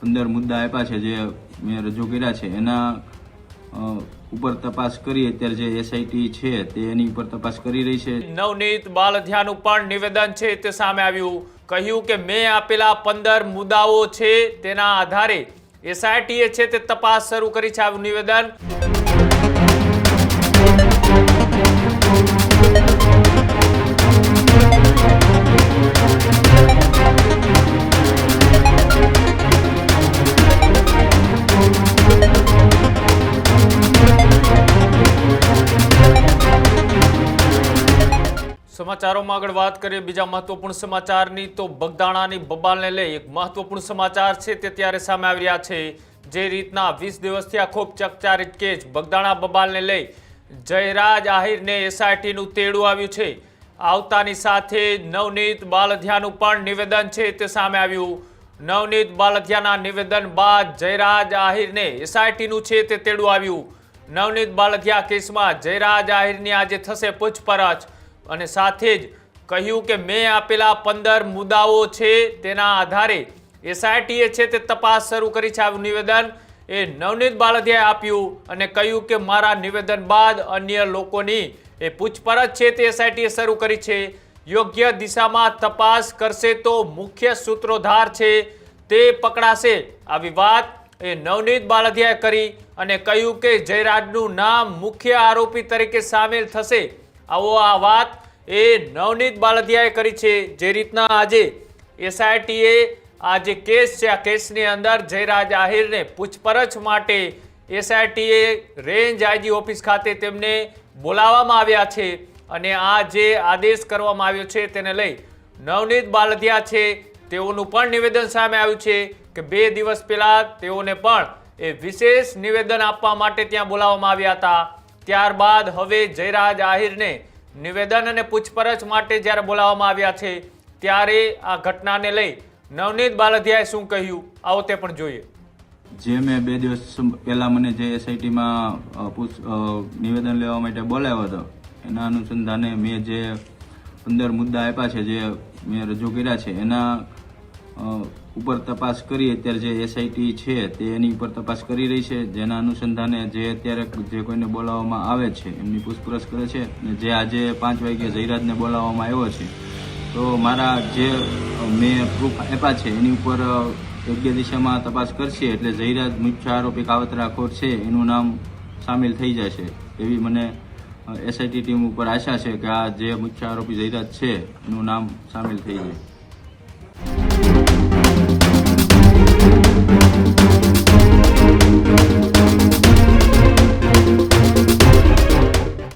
પંદર મુદ્દા આપ્યા છે જે મેં રજૂ કર્યા છે. એના ઉપર તપાસ કરી. અત્યારે જે એસઆઈટી છે તે એની ઉપર તપાસ કરી રહી છે. નવનીત બાલધિયાનું પણ નિવેદન છે તે સામે આવ્યું. કહ્યું કે મેં આપેલા પંદર મુદ્દાઓ છે તેના આધારે એસઆઈટીએ છે તે તપાસ શરૂ કરી છે. આવું નિવેદન સમાચારોમાં આગળ વાત કરીએ બીજા મહત્વપૂર્ણ સમાચારની, તો બગદાણાની બબાલને લઈ એક મહત્વપૂર્ણ સમાચાર છે તે ત્યારે સામે આવી રહ્યા છે. જે રીતના વીસ દિવસથી આ ખૂબ ચકચારિત કેસ બગદાણા બબાલને લઈ જયરાજ આહિરને એસઆઈટીનું તેડું આવ્યું છે. આવતાની સાથે નવનીત બાલધિયાનું પણ નિવેદન છે તે સામે આવ્યું. નવનીત બાલધિયાના નિવેદન બાદ જયરાજ આહિરને એસઆઈટીનું છે તે તેડું આવ્યું. નવનીત બાલધિયા કેસમાં જયરાજ આહિરની આજે થશે પૂછપરછ. અને સાથે જ કહ્યું કે મેં આપેલા પંદર મુદ્દાઓ છે તેના આધારે એસઆઈટીએ છે તે તપાસ શરૂ કરી છે. આવું નિવેદન એ નવનીત બાલધિયાએ આપ્યું અને કહ્યું કે મારા નિવેદન બાદ અન્ય લોકોની એ પૂછપરછ છે તે એસઆઈટીએ શરૂ કરી છે. યોગ્ય દિશામાં તપાસ કરશે તો મુખ્ય સૂત્રોધાર છે તે પકડાશે. આવી વાત એ નવનીત બાલધિયાએ કરી અને કહ્યું કે જયરાજનું નામ મુખ્ય આરોપી તરીકે સામેલ થશે. આવો આ વાત એ નવનીત બાલધિયાએ કરી છે. જે રીતના આજે એસઆઈટીએ આ જે કેસ છે, આ કેસની અંદર જયરાજ આહિરને પૂછપરછ માટે એસઆઈટીએ રેન્જ આઈજી ઓફિસ ખાતે તેમને બોલાવવામાં આવ્યા છે અને આ જે આદેશ કરવામાં આવ્યો છે તેને લઈ નવનીત બાલધિયા છે તેઓનું પણ નિવેદન સામે આવ્યું છે કે બે દિવસ પહેલાં તેઓને પણ એ વિશેષ નિવેદન આપવા માટે ત્યાં બોલાવવામાં આવ્યા હતા. ત્યારબાદ હવે જયરાજ આહિરને નિવેદન અને પૂછપરછ માટે જ્યારે બોલાવવામાં આવ્યા છે, ત્યારે આ ઘટનાને લઈ નવનીત બાલધિયાએ શું કહ્યું? આવો તે પણ જોઈએ. જે મેં બે દિવસ પહેલાં મને જે એસઆઈટીમાં નિવેદન લેવા માટે બોલાવ્યો હતો, એના અનુસંધાને મેં જે પંદર મુદ્દા આપ્યા છે, જે મેં રજૂ કર્યા છે, એના ઉપર તપાસ કરી અત્યારે જે એસઆઈટી છે તે એની ઉપર તપાસ કરી રહી છે. જેના અનુસંધાને જે અત્યારે જે કોઈને બોલાવવામાં આવે છે, એમની પૂછપરછ કરે છે અને જે આજે પાંચ વાગ્યે જયરાજને બોલાવવામાં આવ્યો છે. તો મારા જે મેં પ્રૂફ આપ્યા છે, એની ઉપર યોગ્ય દિશામાં તપાસ કરશે એટલે જયરાજ મુખ્ય આરોપી કાવતરાખોર છે, એનું નામ સામેલ થઈ જશે. એવી મને એસઆઈટી ટીમ ઉપર આશા છે કે આ જે મુખ્ય આરોપી જયરાજ છે, એનું નામ સામેલ થઈ જાય.